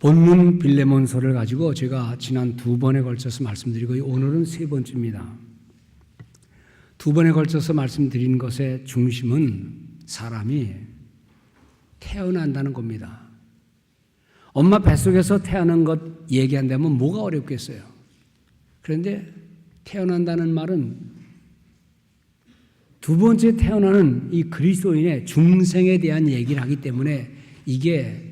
본문 빌레몬서를 가지고 제가 지난 두 번에 걸쳐서 말씀드리고 오늘은 세 번째입니다. 두 번에 걸쳐서 말씀드린 것의 중심은 사람이 태어난다는 겁니다. 엄마 뱃속에서 태어난 것 얘기한다면 뭐가 어렵겠어요? 그런데 태어난다는 말은 두 번째 태어나는 이 그리스도인의 중생에 대한 얘기를 하기 때문에 이게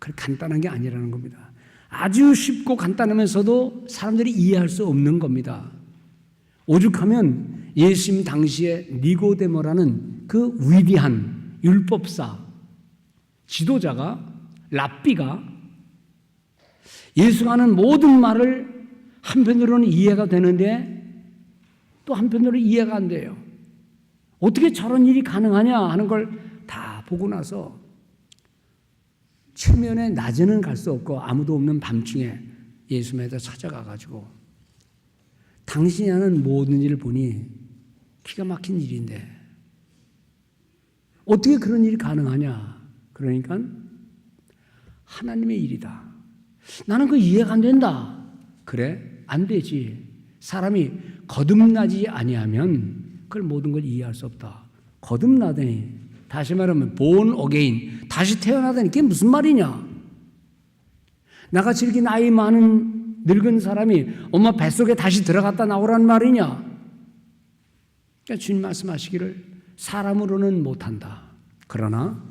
그렇게 간단한 게 아니라는 겁니다. 아주 쉽고 간단하면서도 사람들이 이해할 수 없는 겁니다. 오죽하면 예수님 당시에 니고데모라는 그 위대한 율법사 지도자가 랍비가 예수가 하는 모든 말을 한편으로는 이해가 되는데 또 한편으로는 이해가 안 돼요. 어떻게 저런 일이 가능하냐 하는 걸 다 보고 나서 최면에 낮에는 갈 수 없고 아무도 없는 밤중에 예수님에다 찾아가 가지고 당신이 하는 모든 일을 보니 기가 막힌 일인데 어떻게 그런 일이 가능하냐? 그러니까 하나님의 일이다. 나는 그 이해가 안 된다. 그래? 안 되지. 사람이 거듭나지 아니하면 그걸 모든 걸 이해할 수 없다. 거듭나더니 다시 말하면 본 어게인 다시 태어나다니 그게 무슨 말이냐? 나같이 이렇게 나이 많은 늙은 사람이 엄마 뱃속에 다시 들어갔다 나오란 말이냐? 그러니까 주님 말씀하시기를 사람으로는 못한다. 그러나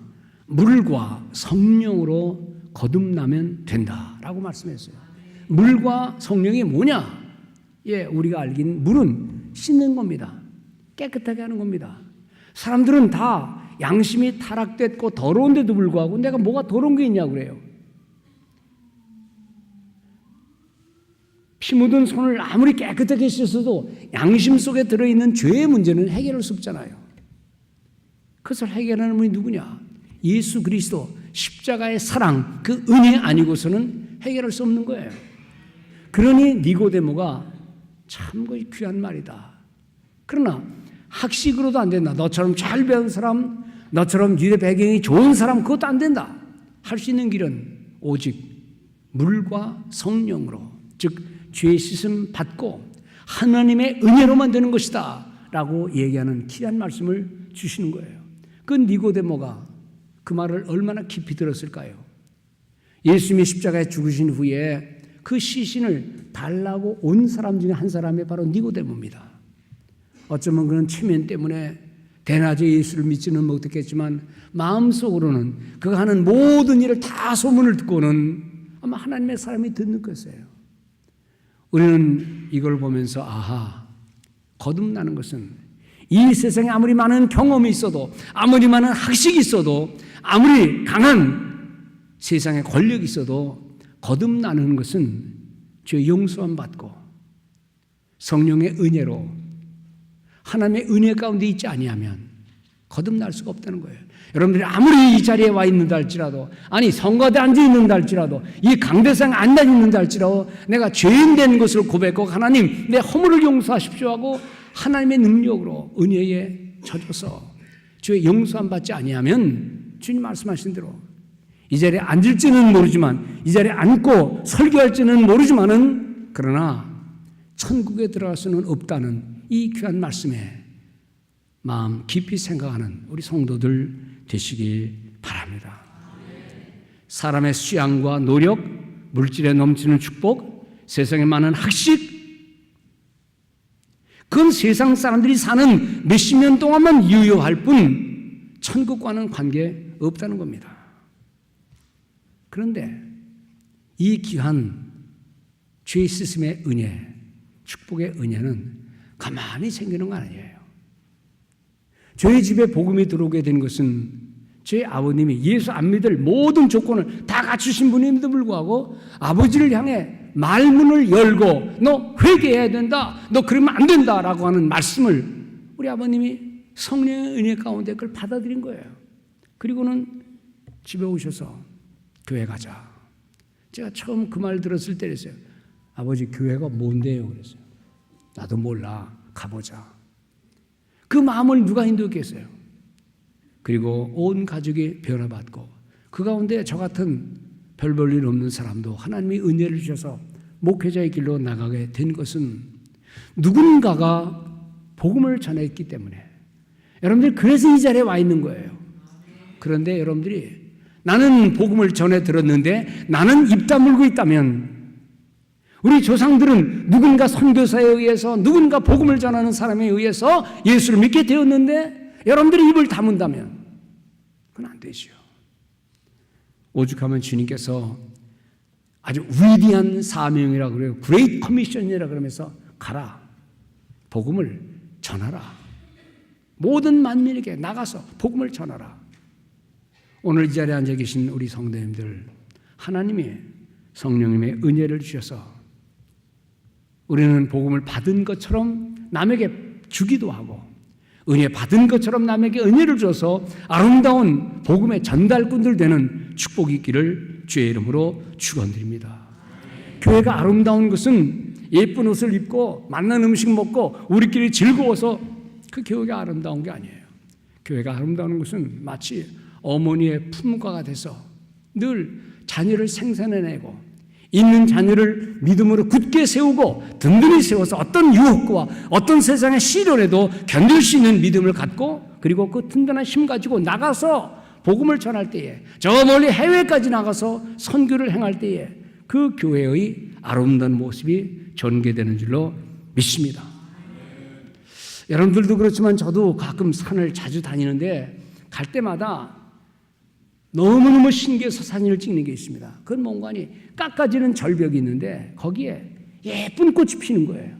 물과 성령으로 거듭나면 된다라고 말씀했어요. 물과 성령이 뭐냐? 예, 우리가 알긴 물은 씻는 겁니다. 깨끗하게 하는 겁니다. 사람들은 다 양심이 타락됐고 더러운데도 불구하고 내가 뭐가 더러운 게 있냐고 그래요. 피 묻은 손을 아무리 깨끗하게 씻어도 양심 속에 들어있는 죄의 문제는 해결할 수 없잖아요. 그것을 해결하는 분이 누구냐? 예수 그리스도 십자가의 사랑 그 은혜 아니고서는 해결할 수 없는 거예요. 그러니 니고데모가 참 귀한 말이다. 그러나 학식으로도 안 된다. 너처럼 잘 배운 사람, 너처럼 유대 배경이 좋은 사람 그것도 안 된다. 할 수 있는 길은 오직 물과 성령으로 즉 죄 씻음 받고 하나님의 은혜로만 되는 것이다. 라고 얘기하는 귀한 말씀을 주시는 거예요. 그 니고데모가 그 말을 얼마나 깊이 들었을까요? 예수님이 십자가에 죽으신 후에 그 시신을 달라고 온 사람 중에 한 사람이 바로 니고데모입니다. 어쩌면 그런 체면 때문에 대낮에 예수를 믿지는 못했겠지만 마음속으로는 그가 하는 모든 일을 다 소문을 듣고는 아마 하나님의 사람이 듣는 것이에요. 우리는 이걸 보면서 아하 거듭나는 것은 이 세상에 아무리 많은 경험이 있어도 아무리 많은 학식이 있어도 아무리 강한 세상에 권력이 있어도 거듭나는 것은 죄 용서함 받고 성령의 은혜로 하나님의 은혜 가운데 있지 아니하면 거듭날 수가 없다는 거예요. 여러분들이 아무리 이 자리에 와 있는다 할지라도 아니 성가대 앉아 있는다 할지라도 이 강대상 앉아 있는다 할지라도 내가 죄인 된 것을 고백하고 하나님 내 허물을 용서하십시오 하고 하나님의 능력으로 은혜에 젖어서 주의 용서함 받지 아니하면 주님 말씀하신 대로 이 자리에 앉을지는 모르지만 이 자리에 앉고 설교할지는 모르지만은 그러나 천국에 들어갈 수는 없다는 이 귀한 말씀에 마음 깊이 생각하는 우리 성도들 되시기 바랍니다. 사람의 수양과 노력, 물질에 넘치는 축복, 세상에 많은 학식, 그건 세상 사람들이 사는 몇십 년 동안만 유효할 뿐 천국과는 관계 없다는 겁니다. 그런데 이 귀한 죄 씻음의 은혜, 축복의 은혜는 가만히 생기는 거 아니에요. 저희 집에 복음이 들어오게 된 것은 제 아버님이 예수 안 믿을 모든 조건을 다 갖추신 분임에도 불구하고 아버지를 향해 말문을 열고 너 회개해야 된다. 너 그러면 안 된다라고 하는 말씀을 우리 아버님이 성령의 은혜 가운데 그걸 받아들인 거예요. 그리고는 집에 오셔서 교회 가자. 제가 처음 그 말 들었을 때 그랬어요. 아버지 교회가 뭔데요? 그랬어요. 나도 몰라. 가보자. 그 마음을 누가 인도했겠어요? 그리고 온 가족이 변화받고 그 가운데 저 같은 별 볼 일 없는 사람도 하나님이 은혜를 주셔서 목회자의 길로 나가게 된 것은 누군가가 복음을 전했기 때문에 여러분들 그래서 이 자리에 와 있는 거예요. 그런데 여러분들이 나는 복음을 전해 들었는데 나는 입 다물고 있다면 우리 조상들은 누군가 선교사에 의해서 누군가 복음을 전하는 사람에 의해서 예수를 믿게 되었는데 여러분들이 입을 다문다면 그건 안 되죠. 오죽하면 주님께서 아주 위대한 사명이라 그래요. 그레이트 커미션이라 그러면서 가라. 복음을 전하라. 모든 만민에게 나가서 복음을 전하라. 오늘 이 자리에 앉아 계신 우리 성도님들 하나님이 성령님의 은혜를 주셔서 우리는 복음을 받은 것처럼 남에게 주기도 하고 은혜 받은 것처럼 남에게 은혜를 줘서 아름다운 복음의 전달꾼들 되는 축복이 있기를 주의 이름으로 축원드립니다. 교회가 아름다운 것은 예쁜 옷을 입고 맛난 음식 먹고 우리끼리 즐거워서 그 교회가 아름다운 게 아니에요. 교회가 아름다운 것은 마치 어머니의 품과가 돼서 늘 자녀를 생산해내고 있는 자녀를 믿음으로 굳게 세우고 든든히 세워서 어떤 유혹과 어떤 세상의 시련에도 견딜 수 있는 믿음을 갖고 그리고 그 든든한 힘 가지고 나가서 복음을 전할 때에 저 멀리 해외까지 나가서 선교를 행할 때에 그 교회의 아름다운 모습이 전개되는 줄로 믿습니다. 여러분들도 그렇지만 저도 가끔 산을 자주 다니는데 갈 때마다 너무너무 신기해서 사진을 찍는 게 있습니다. 뭔가 니 깎아지는 절벽이 있는데 거기에 예쁜 꽃이 피는 거예요.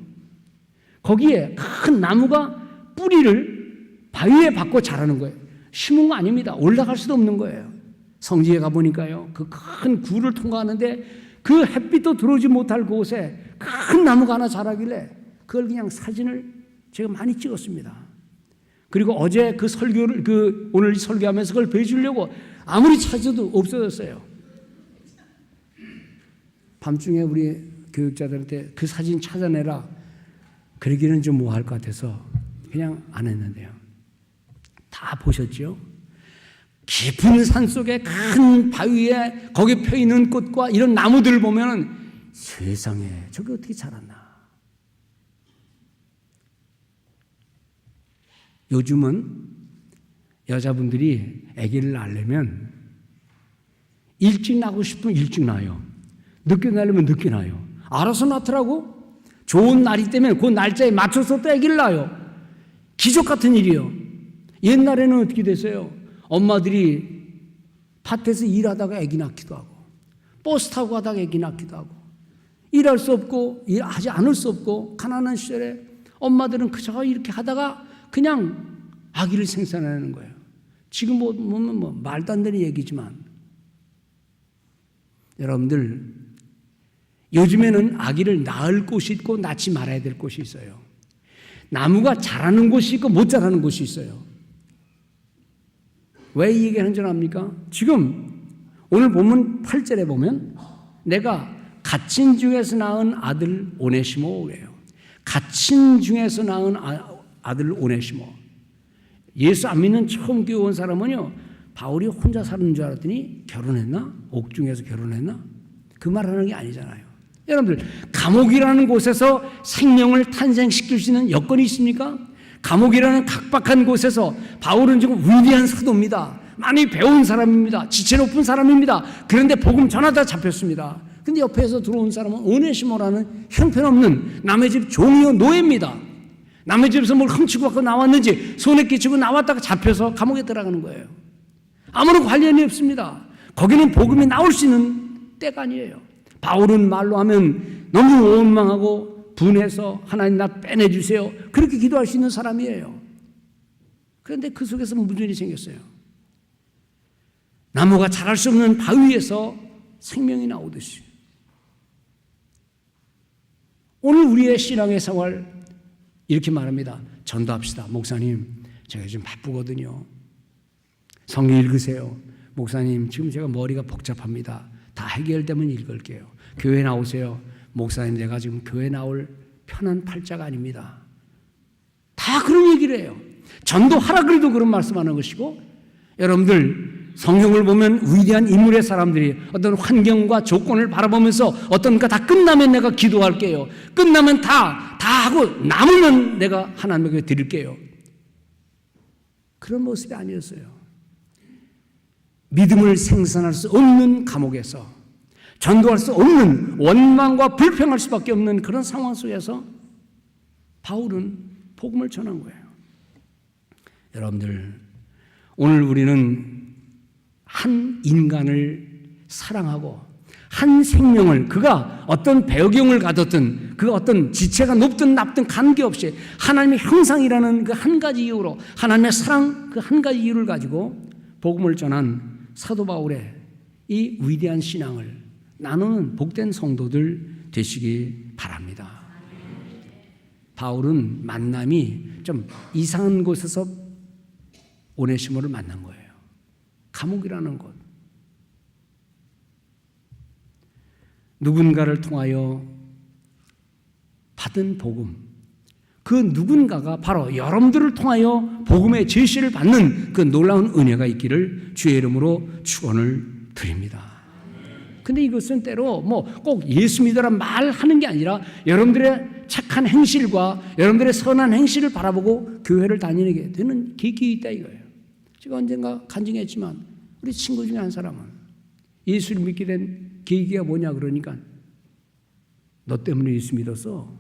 거기에 큰 나무가 뿌리를 바위에 박고 자라는 거예요. 심은 거 아닙니다. 올라갈 수도 없는 거예요. 성지에 가보니까요. 그큰 굴을 통과하는데 그 햇빛도 들어오지 못할 곳에 큰 나무가 하나 자라길래 그걸 그냥 사진을 제가 많이 찍었습니다. 그리고 어제 그 설교를 그 오늘 설교하면서 그걸 보여주려고 아무리 찾아도 없어졌어요. 밤중에 우리 교육자들한테 그 사진 찾아내라. 그러기는 좀 뭐할 것 같아서 그냥 안 했는데요. 다 보셨죠? 깊은 산 속에 큰 바위에 거기 펴 있는 꽃과 이런 나무들을 보면 세상에 저게 어떻게 자랐나? 요즘은 여자분들이 아기를 낳으려면 일찍 나고 싶으면 일찍 나요. 늦게 낳으려면 늦게 나요. 알아서 낳더라고. 좋은 날이 때문에 그 날짜에 맞춰서 또 아기를 낳아요. 기적 같은 일이요. 옛날에는 어떻게 됐어요? 엄마들이 밭에서 일하다가 아기 낳기도 하고 버스 타고 가다가 아기 낳기도 하고 일할 수 없고 일하지 않을 수 없고 가난한 시절에 엄마들은 그저 이렇게 하다가 그냥 아기를 생산하는 거예요. 지금 보면 뭐, 뭐 말도 안 되는 얘기지만 여러분들 요즘에는 아기를 낳을 곳이 있고 낳지 말아야 될 곳이 있어요. 나무가 자라는 곳이 있고 못 자라는 곳이 있어요. 왜 이 얘기를 하는 줄 압니까? 지금 오늘 본문 8절에 보면 내가 갇힌 중에서 낳은 아들 오네시모예요. 갇힌 중에서 낳은 아, 들 오네시모. 예수 안 믿는 처음 교회 온 사람은요. 바울이 혼자 사는 줄 알았더니 결혼했나? 옥중에서 결혼했나? 그 말 하는 게 아니잖아요. 여러분들 감옥이라는 곳에서 생명을 탄생시킬 수 있는 여건이 있습니까? 감옥이라는 각박한 곳에서 바울은 지금 위대한 사도입니다. 많이 배운 사람입니다. 지체 높은 사람입니다. 그런데 복음 전하다 잡혔습니다. 근데 옆에서 들어온 사람은 오네시모라는 형편없는 남의 집 종이요 노예입니다. 남의 집에서 뭘 훔치고 갖고 나왔는지 손에 끼치고 나왔다가 잡혀서 감옥에 들어가는 거예요. 아무런 관련이 없습니다. 거기는 복음이 나올 수 있는 때가 아니에요. 바울은 말로 하면 너무 원망하고 분해서 하나님 나 빼내주세요. 그렇게 기도할 수 있는 사람이에요. 그런데 그 속에서 무슨 일이 생겼어요? 나무가 자랄 수 없는 바위에서 생명이 나오듯이. 오늘 우리의 신앙의 생활 이렇게 말합니다. 전도합시다. 목사님, 제가 좀 바쁘거든요. 성경 읽으세요. 목사님, 지금 제가 머리가 복잡합니다. 다 해결되면 읽을게요. 교회 나오세요. 목사님, 내가 지금 교회 나올 편한 팔자가 아닙니다. 다 그런 얘기를 해요. 전도하라 그래도 그런 말씀하는 것이고, 여러분들, 성경을 보면 위대한 인물의 사람들이 어떤 환경과 조건을 바라보면서 어떤 거다 끝나면 내가 기도할게요. 끝나면 다, 다 하고 남으면 내가 하나님에게 드릴게요. 그런 모습이 아니었어요. 믿음을 생산할 수 없는 감옥에서 전도할 수 없는 원망과 불평할 수밖에 없는 그런 상황 속에서 바울은 복음을 전한 거예요. 여러분들, 오늘 우리는 한 인간을 사랑하고 한 생명을 그가 어떤 배경을 가졌든 그 어떤 지체가 높든 낮든 관계없이 하나님의 형상이라는 그 한 가지 이유로 하나님의 사랑 그 한 가지 이유를 가지고 복음을 전한 사도 바울의 이 위대한 신앙을 나누는 복된 성도들 되시기 바랍니다. 바울은 만남이 좀 이상한 곳에서 오네시모를 만난 거예요. 감옥이라는 곳. 누군가를 통하여 받은 복음. 그 누군가가 바로 여러분들을 통하여 복음의 제시를 받는 그 놀라운 은혜가 있기를 주의 이름으로 축원을 드립니다. 근데 이것은 때로 뭐 꼭 예수 믿으라 말하는 게 아니라 여러분들의 착한 행실과 여러분들의 선한 행실을 바라보고 교회를 다니게 되는 계기 있다 이거예요. 제가 언젠가 간증했지만 우리 친구 중에 한 사람은 예수를 믿게 된 계기가 뭐냐 그러니까 너 때문에 예수 믿었어.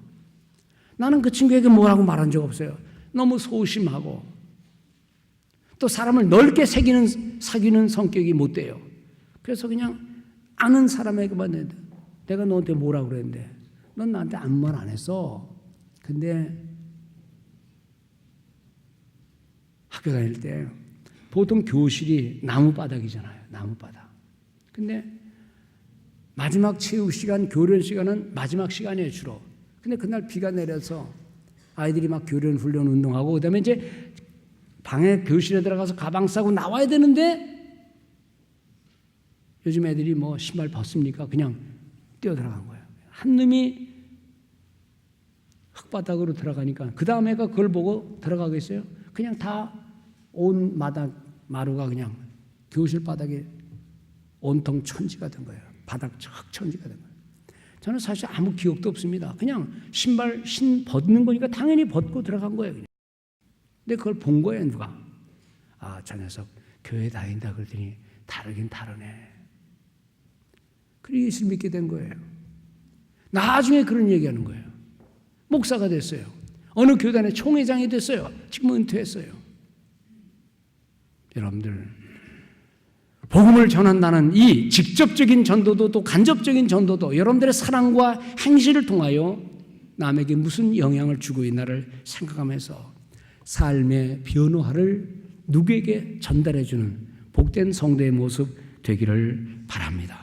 나는 그 친구에게 뭐라고 말한 적 없어요. 너무 소심하고 또 사람을 넓게 새기는 사귀는 성격이 못 돼요. 그래서 그냥 아는 사람에게만 해. 내가 너한테 뭐라 그랬는데 넌 나한테 아무 말 안 했어. 근데 학교 다닐 때 보통 교실이 나무 바닥이잖아요. 나무 바닥. 근데 마지막 체육 시간, 교련 시간은 마지막 시간이에요, 주로. 근데 그날 비가 내려서 아이들이 막 교련 훈련 운동하고 그다음에 이제 방에 교실에 들어가서 가방 싸고 나와야 되는데 요즘 애들이 뭐 신발 벗습니까? 그냥 뛰어 들어간 거예요. 한 놈이 흙바닥으로 들어가니까 그 다음 애가 그걸 보고 들어가겠어요? 그냥 다 온 마당 마루가 그냥 교실 바닥에 온통 천지가 된 거예요. 바닥 흑천지가 된 거예요. 저는 사실 아무 기억도 없습니다. 그냥 신발 신 벗는 거니까 당연히 벗고 들어간 거예요. 그냥. 근데 그걸 본 거예요, 누가? 아, 저 녀석 교회 다닌다 그러더니 다르긴 다르네. 그리고 예수 믿게 된 거예요. 나중에 그런 얘기하는 거예요. 목사가 됐어요. 어느 교단의 총회장이 됐어요. 지금 은퇴했어요. 여러분들, 복음을 전한다는 이 직접적인 전도도 또 간접적인 전도도 여러분들의 사랑과 행실을 통하여 남에게 무슨 영향을 주고 있나를 생각하면서 삶의 변화를 누구에게 전달해 주는 복된 성도의 모습 되기를 바랍니다.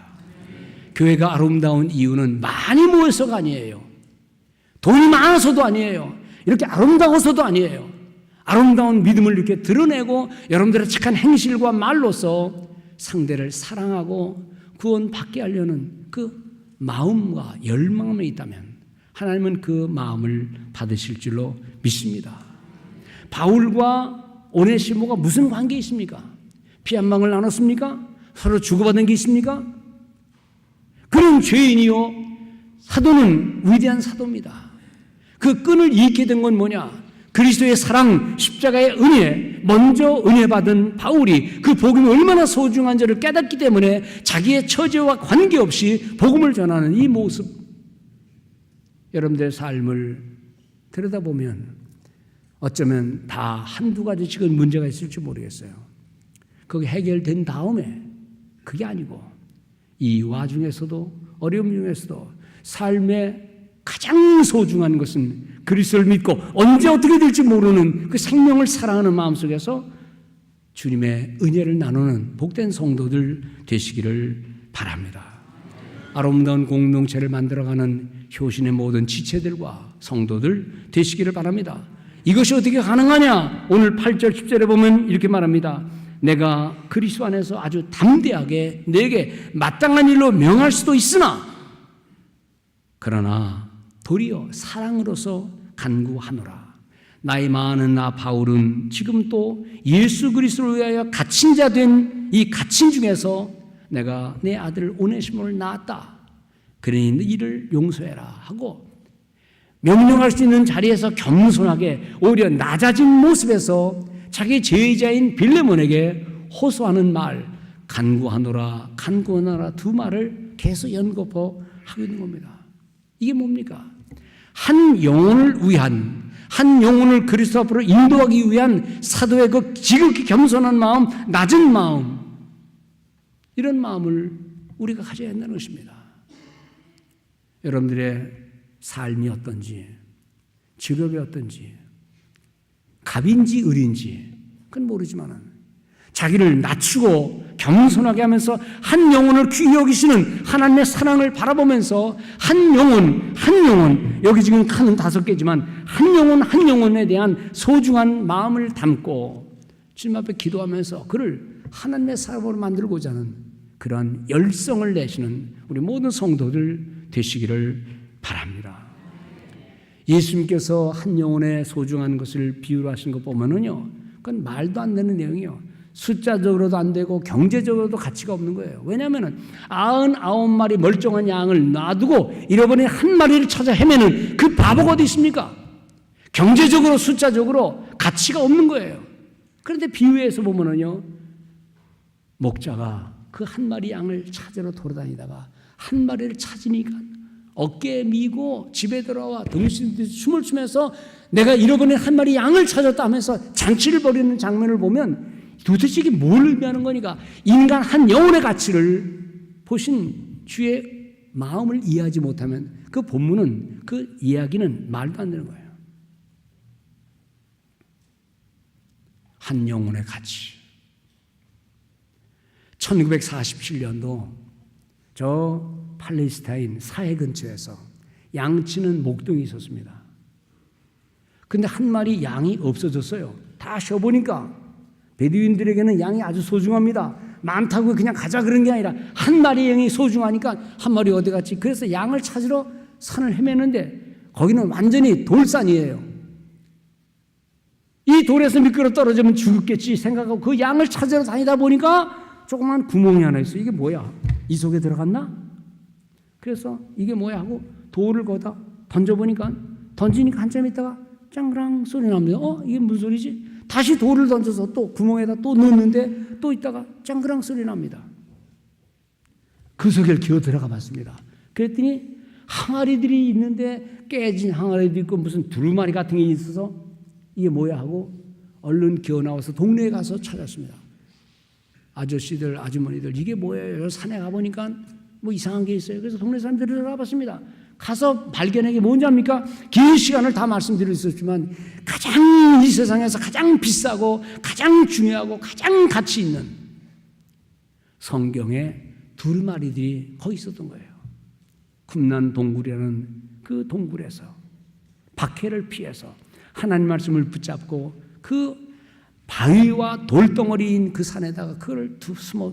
교회가 아름다운 이유는 많이 모여서가 아니에요. 돈이 많아서도 아니에요. 이렇게 아름다워서도 아니에요. 아름다운 믿음을 이렇게 드러내고 여러분들의 착한 행실과 말로서 상대를 사랑하고 구원받게 하려는 그 마음과 열망이 있다면 하나님은 그 마음을 받으실 줄로 믿습니다. 바울과 오네시모가 무슨 관계 있습니까? 피 한 방울 나눴습니까? 서로 주고받은 게 있습니까? 그런 죄인이요. 사도는 위대한 사도입니다. 그 끈을 잃게 된 건 뭐냐? 그리스도의 사랑, 십자가의 은혜, 먼저 은혜 받은 바울이 그 복음이 얼마나 소중한지를 깨닫기 때문에 자기의 처지와 관계없이 복음을 전하는 이 모습. 여러분들의 삶을 들여다보면 어쩌면 다 한두 가지 지금 문제가 있을지 모르겠어요. 그게 해결된 다음에 그게 아니고 이 와중에서도 어려움 중에서도 삶의 가장 소중한 것은 그리스도를 믿고 언제 어떻게 될지 모르는 그 생명을 사랑하는 마음 속에서 주님의 은혜를 나누는 복된 성도들 되시기를 바랍니다. 아름다운 공동체를 만들어가는 효신의 모든 지체들과 성도들 되시기를 바랍니다. 이것이 어떻게 가능하냐? 오늘 8절 10절에 보면 이렇게 말합니다. 내가 그리스도 안에서 아주 담대하게 내게 마땅한 일로 명할 수도 있으나 그러나 도리어 사랑으로서 간구하노라. 나이 많은 나 바울은 지금 또 예수 그리스도를 위하여 갇힌 자 된 이 갇힌 중에서 내가 내 아들 오네시모를 낳았다. 그러니 이를 용서해라 하고 명령할 수 있는 자리에서 겸손하게 오히려 낮아진 모습에서 자기 제자인 빌레몬에게 호소하는 말 간구하노라 간구하노라 두 말을 계속 연거푸 하고 있는 겁니다. 이게 뭡니까? 한 영혼을 위한 한 영혼을 그리스도 앞으로 인도하기 위한 사도의 그 지극히 겸손한 마음, 낮은 마음 이런 마음을 우리가 가져야 한다는 것입니다. 여러분들의 삶이 어떤지, 직업이 어떤지, 갑인지 을인지 그건 모르지만은 자기를 낮추고 겸손하게 하면서 한 영혼을 귀히 여기시는 하나님의 사랑을 바라보면서 한 영혼, 한 영혼, 여기 지금 칸은 다섯 개지만 한 영혼, 한 영혼에 대한 소중한 마음을 담고 주님 앞에 기도하면서 그를 하나님의 사람으로 만들고자 하는 그러한 열성을 내시는 우리 모든 성도들 되시기를 바랍니다. 예수님께서 한 영혼의 소중한 것을 비유로 하신 것 보면은요, 그건 말도 안 되는 내용이요. 숫자적으로도 안 되고 경제적으로도 가치가 없는 거예요. 왜냐하면 아흔아홉 마리 멀쩡한 양을 놔두고 잃어버린 한 마리를 찾아 헤매는 그 바보가 어디 있습니까? 경제적으로 숫자적으로 가치가 없는 거예요. 그런데 비유에서 보면은요, 목자가 그 한 마리 양을 찾으러 돌아다니다가 한 마리를 찾으니까 어깨에 미고 집에 들어와 등신 춤을 추면서 내가 잃어버린 한 마리 양을 찾았다 하면서 잔치를 벌이는 장면을 보면 도대체 이게 뭘 의미하는 거니까 인간 한 영혼의 가치를 보신 주의 마음을 이해하지 못하면 그 본문은 그 이야기는 말도 안 되는 거예요. 한 영혼의 가치. 1947년도 저 팔레스타인 사해 근처에서 양치는 목동이 있었습니다. 근데 한 마리 양이 없어졌어요. 다 쉬어보니까 베두인들에게는 양이 아주 소중합니다. 많다고 그냥 가자 그런 게 아니라 한 마리 양이 소중하니까 한 마리 어디 갔지? 그래서 양을 찾으러 산을 헤매는데 거기는 완전히 돌산이에요. 이 돌에서 미끄러 떨어지면 죽겠지 생각하고 그 양을 찾으러 다니다 보니까 조그만 구멍이 하나 있어. 이게 뭐야? 이 속에 들어갔나? 그래서 이게 뭐야 하고 돌을 거다 던져 보니까 던지니까 한참 있다가 짱그랑 소리 납니다. 어? 이게 무슨 소리지? 다시 돌을 던져서 또 구멍에다 또 넣는데 또 있다가 짱그랑 소리 납니다. 그 속에 기어 들어가 봤습니다. 그랬더니 항아리들이 있는데 깨진 항아리도 있고 무슨 두루마리 같은 게 있어서 이게 뭐야 하고 얼른 기어 나와서 동네에 가서 찾았습니다. 아저씨들, 아주머니들 이게 뭐예요? 산에 가보니까 뭐 이상한 게 있어요. 그래서 동네 사람들이 들어가봤습니다. 가서 발견한 게 뭔지 압니까? 긴 시간을 다 말씀드릴 수 있지만 가장 이 세상에서 가장 비싸고 가장 중요하고 가장 가치 있는 성경의 두루마리들이 거기 있었던 거예요. 쿰난 동굴이라는 그 동굴에서 박해를 피해서 하나님 말씀을 붙잡고 그 바위와 돌덩어리인 그 산에다가 그걸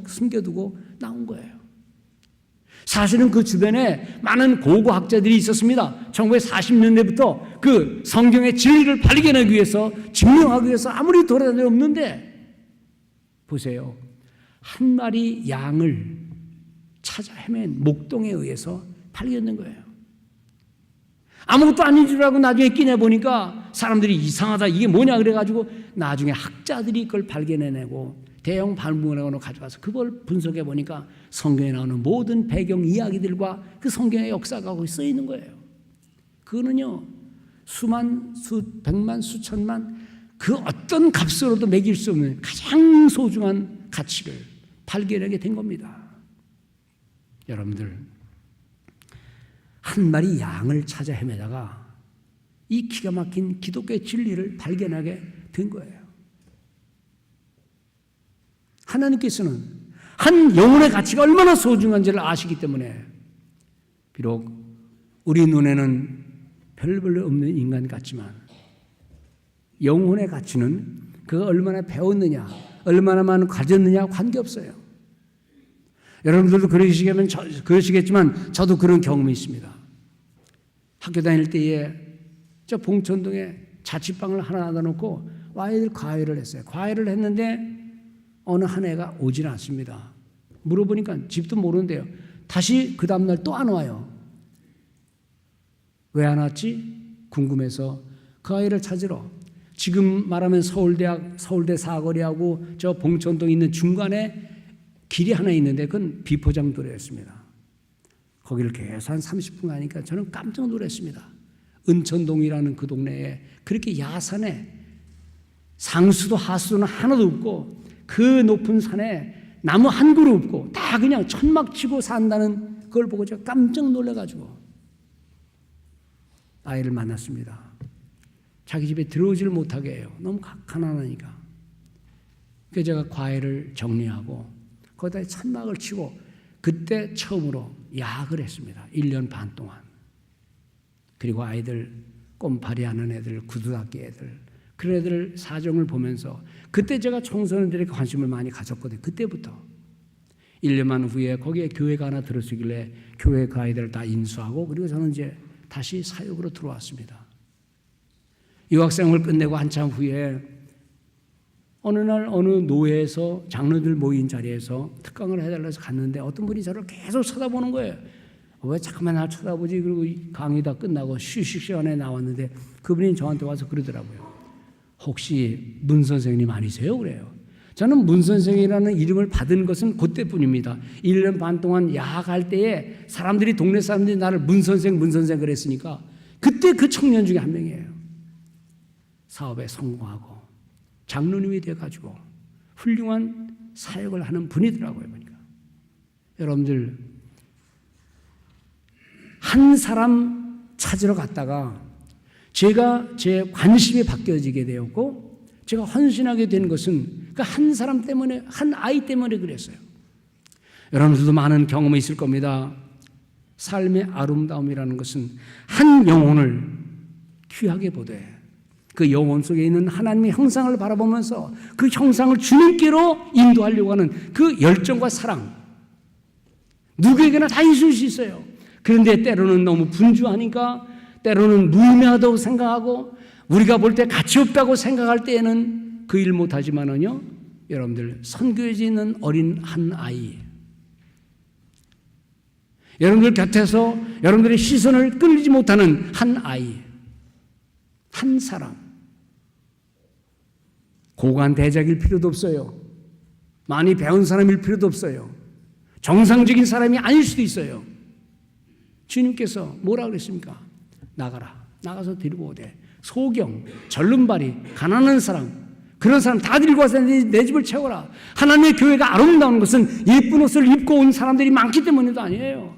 숨겨두고 나온 거예요. 사실은 그 주변에 많은 고고학자들이 있었습니다. 1940년대부터 그 성경의 진리를 발견하기 위해서 증명하기 위해서 아무리 돌아다니 없는데 보세요. 한 마리 양을 찾아 헤맨 목동에 의해서 발견된 거예요. 아무것도 아닌 줄 알고 나중에 끼내 보니까 사람들이 이상하다 이게 뭐냐 그래가지고 나중에 학자들이 그걸 발견해내고 대형 발문학원으로 가져가서 그걸 분석해 보니까 성경에 나오는 모든 배경 이야기들과 그 성경의 역사가 거기 써 있는 거예요. 그거는요 수만 수 백만 수천만 그 어떤 값으로도 매길 수 없는 가장 소중한 가치를 발견하게 된 겁니다. 여러분들 한 마리 양을 찾아 헤매다가 이 기가 막힌 기독교의 진리를 발견하게 된 거예요. 하나님께서는 한 영혼의 가치가 얼마나 소중한지를 아시기 때문에 비록 우리 눈에는 별볼 없는 인간 같지만 영혼의 가치는 그가 얼마나 배웠느냐, 얼마나 많은 가졌느냐 관계없어요. 여러분들도 그러시겠면 저, 그러시겠지만 저도 그런 경험이 있습니다. 학교 다닐 때에 저 봉천동에 자취방을 하나 놔놓고 아이들 과외를 했어요. 과외를 했는데 어느 한 애가 오질 않습니다. 물어보니까 집도 모르는데요. 다시 그 다음날 또 안 와요. 왜 안 왔지? 궁금해서 그 아이를 찾으러 지금 말하면 서울대학 서울대 사거리하고 저 봉천동 있는 중간에 길이 하나 있는데 그건 비포장 도로였습니다. 거기를 계속 한 30분 가니까 저는 깜짝 놀랐습니다. 은천동이라는 그 동네에 그렇게 야산에 상수도 하수도는 하나도 없고 그 높은 산에 나무 한 그루 없고 다 그냥 천막 치고 산다는 그걸 보고 제가 깜짝 놀래가지고 아이를 만났습니다. 자기 집에 들어오지를 못하게 해요. 너무 가- 가난하니까. 그래서 제가 과외를 정리하고 거기다 천막을 치고 그때 처음으로 야학을 했습니다. 1년 반 동안. 그리고 아이들 꼼파리 하는 애들, 구두닦이 애들 그런 애들 사정을 보면서 그때 제가 청소년들에게 관심을 많이 가졌거든요. 그때부터 1년만 후에 거기에 교회가 하나 들어서길래 교회 그 아이들을 다 인수하고 그리고 저는 이제 다시 사역으로 들어왔습니다. 유학생을 끝내고 한참 후에 어느 날 어느 노예에서 장로들 모인 자리에서 특강을 해달라 해서 갔는데 어떤 분이 저를 계속 쳐다보는 거예요. 왜 자꾸만 날 쳐다보지? 그리고 이 강의 다 끝나고 휴식 시간에 나왔는데 그분이 저한테 와서 그러더라고요. 혹시 문 선생님 아니세요? 그래요. 저는 문 선생이라는 이름을 받은 것은 그때뿐입니다. 1년 반 동안 야학할 때에 사람들이 동네 사람들이 나를 문 선생 문 선생 그랬으니까 그때 그 청년 중에 한 명이에요. 사업에 성공하고 장로님이 돼 가지고 훌륭한 사역을 하는 분이더라고요, 보니까. 여러분들 한 사람 찾으러 갔다가 제가 제 관심이 바뀌어지게 되었고 제가 헌신하게 된 것은 그한 사람 때문에 한 아이 때문에 그랬어요. 여러분들도 많은 경험이 있을 겁니다. 삶의 아름다움이라는 것은 한 영혼을 귀하게 보되 그 영혼 속에 있는 하나님의 형상을 바라보면서 그 형상을 주님께로 인도하려고 하는 그 열정과 사랑 누구에게나 다 있을 수 있어요. 그런데 때로는 너무 분주하니까 때로는 무의미하다고 생각하고 우리가 볼 때 가치 없다고 생각할 때에는 그 일 못하지만은요 여러분들 선교에 있는 어린 한 아이. 여러분들 곁에서 여러분들의 시선을 끌리지 못하는 한 아이. 한 사람. 고관 대작일 필요도 없어요. 많이 배운 사람일 필요도 없어요. 정상적인 사람이 아닐 수도 있어요. 주님께서 뭐라 그랬습니까? 나가라. 나가서 데리고 오되. 소경, 절름발이, 가난한 사람, 그런 사람 다 데리고 와서 내, 내 집을 채워라. 하나님의 교회가 아름다운 것은 예쁜 옷을 입고 온 사람들이 많기 때문에도 아니에요.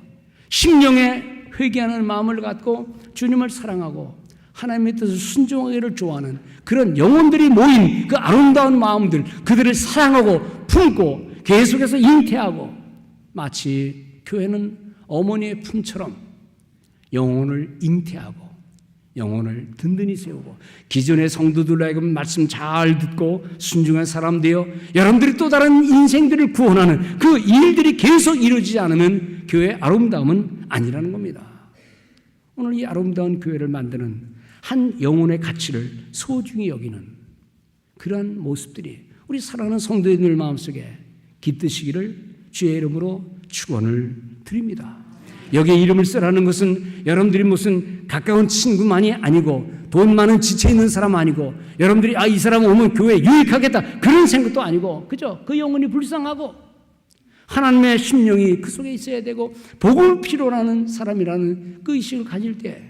심령에 회개하는 마음을 갖고 주님을 사랑하고 하나님의 뜻을 순종하기를 좋아하는 그런 영혼들이 모인 그 아름다운 마음들, 그들을 사랑하고 품고 계속해서 잉태하고 마치 교회는 어머니의 품처럼 영혼을 잉태하고 영혼을 든든히 세우고 기존의 성도들로 하여금 말씀 잘 듣고 순종한 사람 되어 여러분들이 또 다른 인생들을 구원하는 그 일들이 계속 이루어지지 않으면 교회의 아름다움은 아니라는 겁니다. 오늘 이 아름다운 교회를 만드는 한 영혼의 가치를 소중히 여기는 그러한 모습들이 우리 사랑하는 성도들 마음속에 깃드시기를 주의 이름으로 축원을 드립니다. 여기에 이름을 쓰라는 것은 여러분들이 무슨 가까운 친구만이 아니고 돈 많은 지체 있는 사람 아니고 여러분들이 아 이 사람 오면 교회 유익하겠다 그런 생각도 아니고 그죠? 그 영혼이 불쌍하고 하나님의 심령이 그 속에 있어야 되고 복을 필요로 하는 사람이라는 그 의식을 가질 때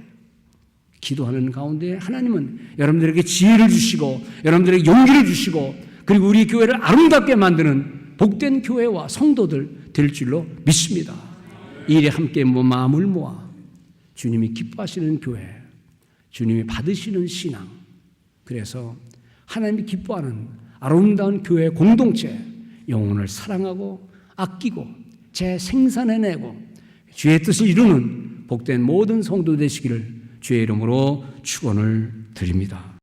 기도하는 가운데 하나님은 여러분들에게 지혜를 주시고 여러분들에게 용기를 주시고 그리고 우리 교회를 아름답게 만드는 복된 교회와 성도들 될 줄로 믿습니다. 이 일에 함께 뭐 마음을 모아 주님이 기뻐하시는 교회, 주님이 받으시는 신앙, 그래서 하나님이 기뻐하는 아름다운 교회 공동체, 영혼을 사랑하고 아끼고 재생산해내고 주의 뜻을 이루는 복된 모든 성도 되시기를 주의 이름으로 축원을 드립니다.